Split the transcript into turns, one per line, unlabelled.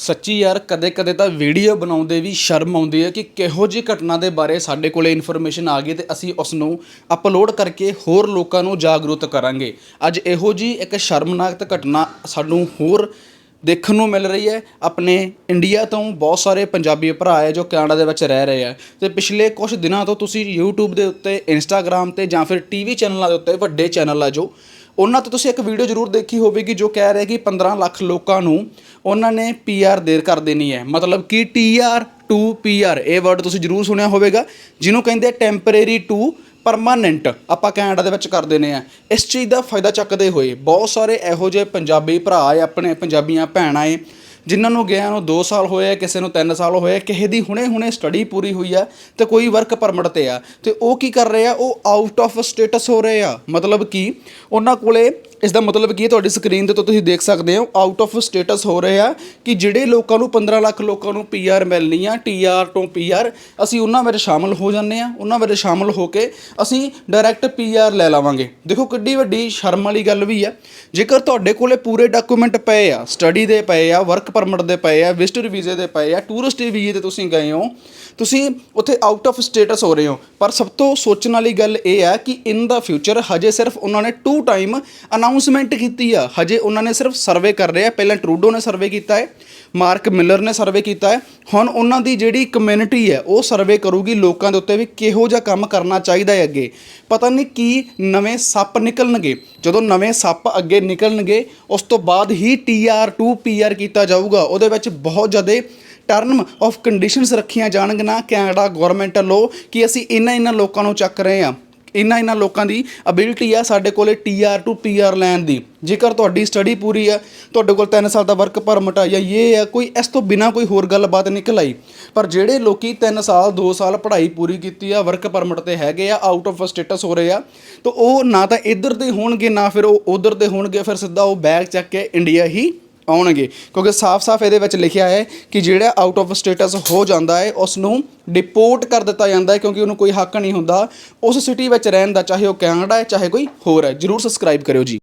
ਸੱਚੀ ਯਾਰ ਕਦੇ-ਕਦੇ ਤਾਂ ਵੀਡੀਓ ਬਣਾਉਂਦੇ ਵੀ ਸ਼ਰਮ ਆਉਂਦੀ ਹੈ ਕਿ ਕਿਹੋ ਜਿਹੀ ਘਟਨਾ ਦੇ ਬਾਰੇ ਸਾਡੇ ਕੋਲੇ ਇਨਫੋਰਮੇਸ਼ਨ ਆ ਗਈ ਤੇ ਅਸੀਂ ਉਸ ਨੂੰ ਅਪਲੋਡ ਕਰਕੇ ਹੋਰ ਲੋਕਾਂ ਨੂੰ ਜਾਗਰੂਕ ਕਰਾਂਗੇ। ਅੱਜ ਇਹੋ ਜੀ ਇੱਕ ਸ਼ਰਮਨਾਕ ਘਟਨਾ ਸਾਨੂੰ ਹੋਰ ਦੇਖਣ ਨੂੰ ਮਿਲ ਰਹੀ ਹੈ। ਆਪਣੇ ਇੰਡੀਆ ਤੋਂ ਬਹੁਤ ਸਾਰੇ ਪੰਜਾਬੀ ਭਰਾ ਹੈ ਜੋ ਕੈਨੇਡਾ ਦੇ ਵਿੱਚ ਰਹਿ ਰਹੇ ਆ ਤੇ ਪਿਛਲੇ ਕੁਝ ਦਿਨਾਂ ਤੋਂ ਤੁਸੀਂ YouTube ਦੇ ਉੱਤੇ, Instagram ਤੇ ਜਾਂ ਫਿਰ ਟੀਵੀ ਚੈਨਲਾਂ ਦੇ ਉੱਤੇ ਵੱਡੇ ਚੈਨਲ ਆ ਜੋ ਉਹਨਾਂ ਤੋਂ ਤੁਸੀਂ ਇੱਕ ਵੀਡੀਓ ਜ਼ਰੂਰ ਦੇਖੀ ਹੋਵੇਗੀ ਜੋ ਕਹਿ ਰਿਹਾ ਕਿ 15 ਲੱਖ ਲੋਕਾਂ ਨੂੰ ਉਹਨਾਂ ਨੇ ਪੀਆਰ ਦੇਰ ਕਰ ਦੇਣੀ ਹੈ। ਮਤਲਬ ਕਿ ਟੀਆਰ ਟੂ ਪੀਆਰ ਇਹ ਵਰਡ ਤੁਸੀਂ ਜ਼ਰੂਰ ਸੁਣਿਆ ਹੋਵੇਗਾ, ਜਿਹਨੂੰ ਕਹਿੰਦੇ ਟੈਂਪਰੇਰੀ ਟੂ ਪਰਮਾਨੈਂਟ ਆਪਾਂ ਕੈਨੇਡਾ ਦੇ ਵਿੱਚ ਕਰ ਦਿੰਦੇ ਆ। ਇਸ ਚੀਜ਼ ਦਾ ਫਾਇਦਾ ਚੱਕਦੇ ਹੋਏ ਬਹੁਤ ਸਾਰੇ ਇਹੋ ਜਿਹੇ ਪੰਜਾਬੀ ਭਰਾ ਹੈ ਆਪਣੇ ਪੰਜਾਬੀਆਂ ਭੈਣਾਂ ਏ ਜਿਨ੍ਹਾਂ ਨੂੰ ਗਿਆ ਨੂੰ 2 ਸਾਲ ਹੋਏ ਆ, ਕਿਸੇ ਨੂੰ 3 ਸਾਲ ਹੋਏ ਆ, ਕਿਸੇ ਦੀ ਹੁਣੇ-ਹੁਣੇ ਸਟੱਡੀ ਪੂਰੀ ਹੋਈ ਆ ਤੇ ਕੋਈ ਵਰਕ ਪਰਮਿਟ ਤੇ ਆ। ਤੇ ਉਹ ਕੀ ਕਰ ਰਹੇ ਆ? ਉਹ ਆਊਟ ਆਫ ਸਟੇਟਸ ਹੋ ਰਹੇ ਆ। ਮਤਲਬ ਕਿ ਉਹਨਾਂ ਕੋਲੇ ਇਸ ਦਾ ਮਤਲਬ ਕੀ ਹੈ, ਤੁਹਾਡੀ ਸਕਰੀਨ ਦੇ ਤੋਂ ਤੁਸੀਂ ਦੇਖ ਸਕਦੇ ਹੋ ਆਊਟ ਆਫ ਸਟੇਟਸ ਹੋ ਰਹੇ ਆ ਕਿ ਜਿਹੜੇ ਲੋਕਾਂ ਨੂੰ 15 ਲੱਖ ਲੋਕਾਂ ਨੂੰ ਪੀਆਰ ਮਿਲਣੀ ਆ ਟੀਆਰ ਤੋਂ ਪੀਆਰ ਅਸੀਂ ਉਹਨਾਂ ਵਿੱਚ ਸ਼ਾਮਲ ਹੋ ਜਾਂਦੇ ਆ ਉਹਨਾਂ ਵਿੱਚ ਸ਼ਾਮਲ ਹੋ ਕੇ ਅਸੀਂ ਡਾਇਰੈਕਟ ਪੀਆਰ ਲੈ ਲਵਾਂਗੇ। ਦੇਖੋ ਕਿੱਡੀ ਵੱਡੀ ਸ਼ਰਮ ਵਾਲੀ ਗੱਲ ਵੀ ਆ ਜੇਕਰ ਤੁਹਾਡੇ ਕੋਲੇ ਪੂਰੇ ਡਾਕੂਮੈਂਟ ਪਏ ਆ ਸਟੱਡੀ ਦੇ ਪਏ ਆ ਵਰਕ ਪਰਮਿਟ ਦੇ ਪਏ ਆ ਵਿਜ਼ਟਰ ਵੀਜ਼ੇ ਦੇ ਪਏ ਆ ਟੂਰਿਸਟ ਵੀਜ਼ੇ ਤੇ ਤੁਸੀਂ ਗਏ ਹੋ, ਤੁਸੀਂ ਉੱਥੇ ਆਊਟ ਆਫ ਸਟੇਟਸ ਹੋ ਰਹੇ ਹੋ। ਪਰ ਸਭ ਤੋਂ ਸੋਚਣ ਵਾਲੀ ਗੱਲ ਇਹ ਆ ਕਿ ਇਨ ਦਾ ਫਿਊਚਰ ਹਜੇ ਸਿਰਫ ਉਹਨਾਂ ਨੇ ਟੂ ਟਾਈਮ ਅਨਾਉਂਸਮੈਂਟ ਕੀਤੀ ਆ। ਹਜੇ ਉਹਨਾਂ ਨੇ ਸਿਰਫ ਸਰਵੇ ਕਰ ਰਹੇ ਆ। ਪਹਿਲਾਂ ਟਰੂਡੋ ਨੇ ਸਰਵੇ ਕੀਤਾ ਹੈ ਮਾਰਕ ਮਿਲਰ ਨੇ ਸਰਵੇ ਕੀਤਾ ਹੈ। ਹੁਣ ਉਹਨਾਂ ਦੀ ਜਿਹੜੀ ਕਮਿਊਨਿਟੀ ਹੈ, ਉਹ ਸਰਵੇ ਕਰੂਗੀ ਲੋਕਾਂ ਦੇ ਉੱਤੇ ਵੀ ਕਿਹੋ ਜਿਹਾ ਕੰਮ ਕਰਨਾ ਚਾਹੀਦਾ ਹੈ ਅੱਗੇ। ਪਤਾ ਨਹੀਂ ਕੀ ਨਵੇਂ ਸੱਪ ਨਿਕਲਣਗੇ। ਜਦੋਂ ਨਵੇਂ ਸੱਪ ਅੱਗੇ ਨਿਕਲਣਗੇ, ਉਸ ਤੋਂ ਬਾਅਦ ਹੀ TR2 PR ਕੀਤਾ ਜਾਊਗਾ। ਉਹਦੇ ਵਿੱਚ ਬਹੁਤ ਜ਼ਿਆਦਾ ਟਰਮ ਆਫ ਕੰਡੀਸ਼ਨਸ ਰੱਖੀਆਂ ਜਾਣਗੀਆਂ। ਕੈਨੇਡਾ ਗਵਰਨਮੈਂਟ ਵੱਲੋਂ ਕਿ ਅਸੀਂ ਇਹਨਾਂ ਇਹਨਾਂ ਲੋਕਾਂ ਨੂੰ ਚੱਕ ਰਹੇ ਹਾਂ। ਇਹਨਾਂ ਇਹਨਾਂ ਲੋਕਾਂ ਦੀ ਅਬਿਲਿਟੀ ਆ ਸਾਡੇ ਕੋਲੇ ਟੀਆਰ ਟੂ ਪੀਆਰ ਲੈਣ ਦੀ। ਜੇਕਰ ਤੁਹਾਡੀ ਸਟੱਡੀ ਪੂਰੀ ਆ, ਤੁਹਾਡੇ ਕੋਲ 3 ਸਾਲ ਦਾ ਵਰਕ ਪਰਮਿਟ ਆ ਜਾਂ ਇਹ ਆ, ਕੋਈ ਇਸ ਤੋਂ ਬਿਨਾ ਕੋਈ ਹੋਰ ਗੱਲਬਾਤ ਨਿਕਲ ਆਈ ਪਰ ਜਿਹੜੇ ਲੋਕੀ 3 ਸਾਲ 2 ਸਾਲ ਪੜ੍ਹਾਈ ਪੂਰੀ ਕੀਤੀ ਆ ਵਰਕ ਪਰਮਿਟ ਤੇ ਹੈਗੇ ਆ ਆਊਟ ਆਫ ਸਟੇਟਸ ਹੋ ਰਹੇ ਆ, ਤਾਂ ਉਹ ਨਾ ਤਾਂ ਇੱਧਰ ਦੇ ਹੋਣਗੇ, ਨਾ ਫਿਰ ਉਹ ਉਧਰ ਦੇ ਹੋਣਗੇ, ਫਿਰ ਸਿੱਧਾ ਉਹ ਬੈਗ ਚੱਕ ਕੇ ਇੰਡੀਆ ਹੀ ਆਉਣਗੇ। ਕਿਉਂਕਿ ਸਾਫ਼-ਸਾਫ਼ ਇਹਦੇ ਵਿੱਚ ਲਿਖਿਆ ਹੈ ਕਿ ਜਿਹੜਾ ਆਊਟ ਆਫ ਸਟੇਟਸ ਹੋ ਜਾਂਦਾ ਹੈ ਉਸ ਨੂੰ ਡਿਪੋਰਟ ਕਰ ਦਿੱਤਾ ਜਾਂਦਾ ਹੈ ਕਿਉਂਕਿ ਉਹਨੂੰ ਕੋਈ ਹੱਕ ਨਹੀਂ ਹੁੰਦਾ। ਉਸ ਸਿਟੀ ਵਿੱਚ ਰਹਿਣ ਦਾ, ਚਾਹੇ ਉਹ ਕੈਨੇਡਾ ਹੈ, ਚਾਹੇ ਕੋਈ ਹੋਰ ਹੈ। ਜਰੂਰ ਸਬਸਕ੍ਰਾਈਬ ਕਰਿਓ ਜੀ।